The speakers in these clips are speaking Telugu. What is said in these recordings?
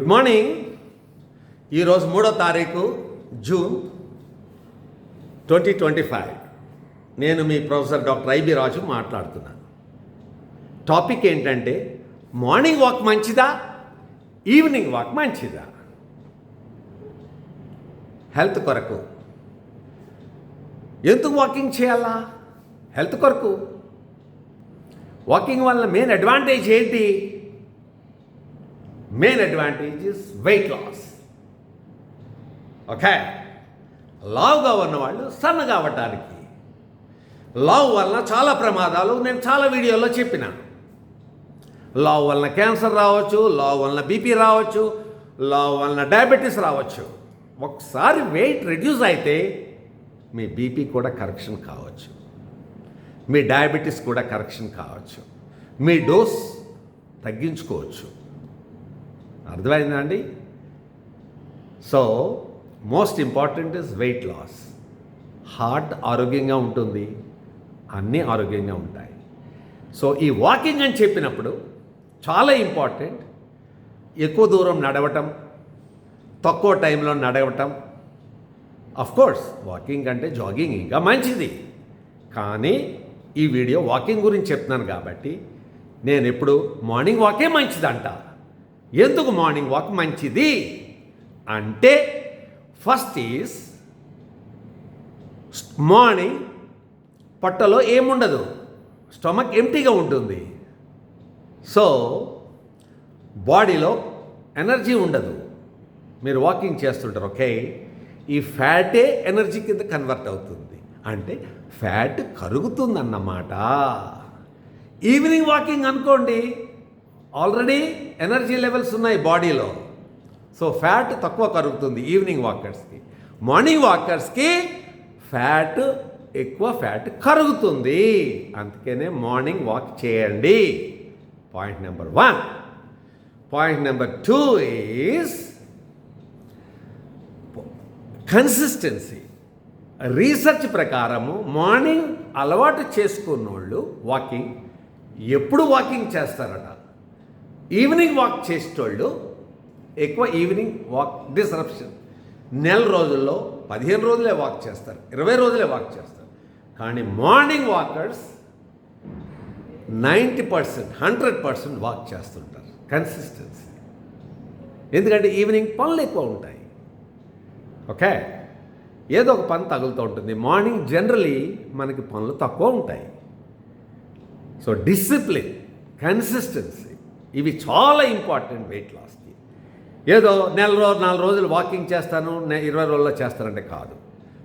గుడ్ మార్నింగ్ ఈరోజు మూడో తారీఖు జూన్ ట్వంటీ ట్వంటీ ఫైవ్ నేను మీ professor doctor I B Raju మాట్లాడుతున్నాను. టాపిక్ ఏంటంటే మార్నింగ్ వాక్ మంచిదా? ఈవినింగ్ వాక్ మంచిదా? హెల్త్ కొరకు. ఎందుకు వాకింగ్ చేయాలా? హెల్త్ కొరకు. వాకింగ్ వల్ల మెయిన్ అడ్వాంటేజ్ ఏంటి? Main advantage is weight loss okay లావుగా ఉన్నవాళ్ళు సన్నగా అవ్వటానికి లావు వలన చాలా ప్రమాదాలు నేను చాలా వీడియోలో చెప్పిన. లావు వలన క్యాన్సర్ రావచ్చు లావు వలన బీపీ రావచ్చు లావు వలన డయాబెటీస్ రావచ్చు. ఒకసారి వెయిట్ రెడ్యూస్ అయితే మీ బీపీ కూడా కరెక్షన్ కావచ్చు. మీ డయాబెటీస్ కూడా కరెక్షన్ కావచ్చు. మీ డోస్ తగ్గించుకోవచ్చు. అర్థమైందా అండి? So most important is weight loss heart ఆరోగ్యంగా ఉంటుంది. అన్నీ ఆరోగ్యంగా ఉంటాయి. సో ఈ వాకింగ్ అని చెప్పినప్పుడు చాలా ఇంపార్టెంట్ ఎక్కువ దూరం నడవటం తక్కువ టైంలో నడవటం. కోర్స్ వాకింగ్ అంటే జాగింగ్ ఇంకా మంచిది. కానీ ఈ వీడియో వాకింగ్ గురించి చెప్తున్నాను కాబట్టి నేను ఎప్పుడు మార్నింగ్ వాకే మంచిదంట. ఎందుకు మార్నింగ్ వాక్ మంచిది? అంటే ఫస్ట్ ఈజ్ మార్నింగ్ పొట్టలో ఏముండదు? స్టమక్ ఎంటీగా ఉంటుంది. సో బాడీలో ఎనర్జీ ఉండదు. మీరు వాకింగ్ చేస్తుంటారు ఓకే? ఈ ఫ్యాటే ఎనర్జీ కింద కన్వర్ట్ అవుతుంది. అంటే ఫ్యాట్ కరుగుతుందన్నమాట. ఈవినింగ్ వాకింగ్ అనుకోండి ఆల్రెడీ ఎనర్జీ లెవెల్స్ ఉన్నాయి బాడీలో. సో ఫ్యాట్ తక్కువ కరుగుతుంది ఈవినింగ్ వాకర్స్కి. మార్నింగ్ వాకర్స్కి ఫ్యాట్ ఎక్కువ ఫ్యాట్ కరుగుతుంది. అందుకనే మార్నింగ్ వాక్ చేయండి. Point number one. Point number two is consistency. Research ప్రకారము మార్నింగ్ అలవాటు చేసుకున్నోళ్ళు వాకింగ్ ఎప్పుడు వాకింగ్ చేస్తారట? ఈవినింగ్ వాక్ చేసేటోళ్ళు ఎక్కువ ఈవినింగ్ వాక్ డిస్రప్షన్ నెల రోజుల్లో పదిహేను రోజులే వాక్ చేస్తారు. ఇరవై రోజులే వాక్ చేస్తారు. కానీ morning walkers ninety percent hundred percent walk చేస్తుంటారు. కన్సిస్టెన్సీ ఎందుకంటే ఈవినింగ్ పనులు ఎక్కువ ఉంటాయి. ఓకే ఏదో ఒక పని తగులుతూ ఉంటుంది. మార్నింగ్ జనరలీ మనకి పనులు తక్కువ ఉంటాయి. సో డిసిప్లిన్ కన్సిస్టెన్సీ ఇవి చాలా ఇంపార్టెంట్ వెయిట్ లాస్కి ఏదో నెల రోజు నాలుగు రోజులు వాకింగ్ చేస్తాను ఇరవై రోజుల్లో చేస్తానంటే కాదు.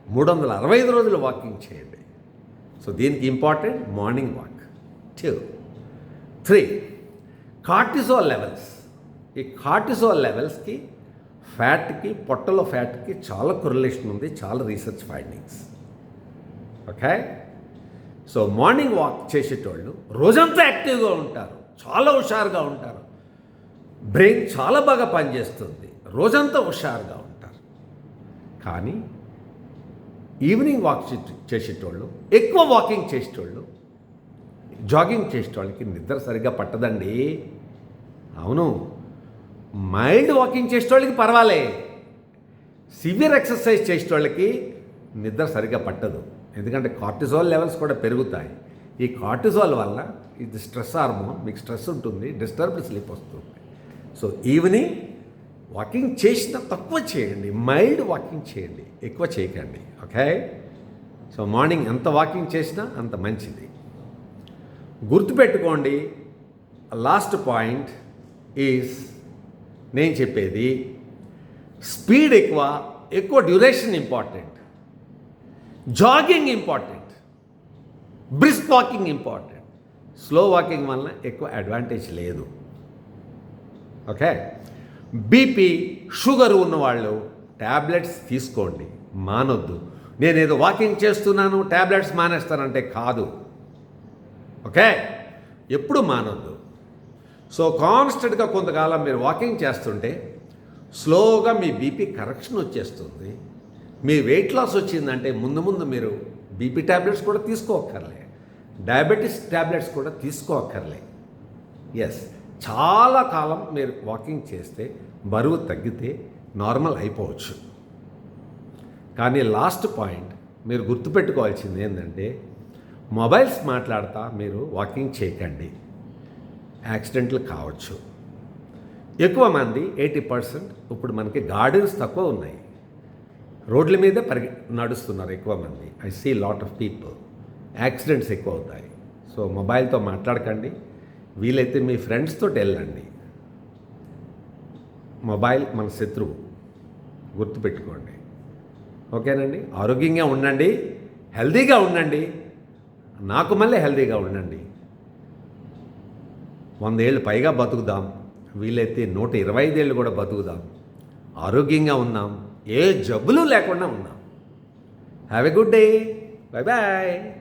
మూడు వందల అరవై ఐదు రోజులు వాకింగ్ చేయండి. సో దీనికి important morning walk. Two three cortisol levels. ఈ కార్టిసోల్ లెవెల్స్కి ఫ్యాట్కి పొట్టలో ఫ్యాట్కి చాలా కొరిలేషన్ ఉంది చాలా research findings. Okay so morning walk చేసేటోళ్ళు రోజంతా యాక్టివ్గా ఉంటారు. చాలా హుషారుగా ఉంటారు. బ్రెయిన్ చాలా బాగా పనిచేస్తుంది. రోజంతా హుషారుగా ఉంటారు. కానీ ఈవినింగ్ వాక్ చేసేటోళ్ళు ఎక్కువ వాకింగ్ చేసేటోళ్ళు జాగింగ్ చేసేటోళ్ళకి నిద్ర సరిగ్గా పట్టదండి. అవును. మైల్డ్ వాకింగ్ చేసేటోళ్ళకి పర్వాలే. సివియర్ ఎక్సర్సైజ్ చేసేటోళ్ళకి నిద్ర సరిగ్గా పట్టదు. ఎందుకంటే కార్టిజాల్ లెవెల్స్ కూడా పెరుగుతాయి. ఈ కార్టిజాల్ వల్ల ఇది స్ట్రెస్ హార్మోన్ మీకు స్ట్రెస్ ఉంటుంది డిస్టర్బ్డ్ స్లీప్ వస్తుంది. సో ఈవినింగ్ వాకింగ్ చేసిన తక్కువ చేయండి మైల్డ్ వాకింగ్ చేయండి ఎక్కువ చేయకండి ఓకే? సో మార్నింగ్ ఎంత వాకింగ్ చేసినా అంత మంచిది. గుర్తుపెట్టుకోండి లాస్ట్ పాయింట్ ఈజ్ నేను చెప్పేది స్పీడ్ ఎక్కువ ఎక్కువ duration important jogging important. Brisk walking important. Slow walking వలన ఎక్కువ అడ్వాంటేజ్ లేదు. ఓకే? బీపీ షుగర్ ఉన్నవాళ్ళు ట్యాబ్లెట్స్ తీసుకోండి. మానొద్దు. నేనేదో వాకింగ్ చేస్తున్నాను ట్యాబ్లెట్స్ మానేస్తానంటే కాదు. ఓకే? ఎప్పుడు మానొద్దు. సో కాన్స్టెంట్గా కొంతకాలం మీరు వాకింగ్ చేస్తుంటే స్లోగా మీ బీపీ కరెక్షన్ వచ్చేస్తుంది. మీ వెయిట్ లాస్ వచ్చిందంటే ముందు ముందు మీరు బీపీ ట్యాబ్లెట్స్ కూడా తీసుకోక్కర్లేదు డయాబెటీస్ ట్యాబ్లెట్స్ కూడా తీసుకోక్కర్లే. ఎస్ చాలా కాలం మీరు వాకింగ్ చేస్తే బరువు తగ్గితే నార్మల్ అయిపోవచ్చు. కానీ లాస్ట్ పాయింట్ మీరు గుర్తుపెట్టుకోవాల్సింది ఏంటంటే మొబైల్స్ మాట్లాడతా మీరు వాకింగ్ చేయకండి. యాక్సిడెంట్లు కావచ్చు. ఎక్కువ మంది ఎయిటీ పర్సెంట్ ఇప్పుడు మనకి గార్డెన్స్ తక్కువ ఉన్నాయి. రోడ్ల మీదే పరిగె నడుస్తున్నారు ఎక్కువ మంది. I see lot of people accidents ఎక్కువ అవుతాయి సో మొబైల్తో మాట్లాడకండి. వీలైతే మీ ఫ్రెండ్స్తో వెళ్ళండి. మొబైల్ మన శత్రువు. గుర్తుపెట్టుకోండి. ఓకేనండి? ఆరోగ్యంగా ఉండండి. హెల్తీగా ఉండండి. నాకు మళ్ళీ హెల్దీగా ఉండండి. వందేళ్ళు పైగా బతుకుదాం. వీలైతే నూట ఇరవై ఐదేళ్ళు కూడా బతుకుదాం. ఆరోగ్యంగా ఉన్నాం. ఏ జబ్బులు లేకుండా ఉన్నాం. Have a good day bye bye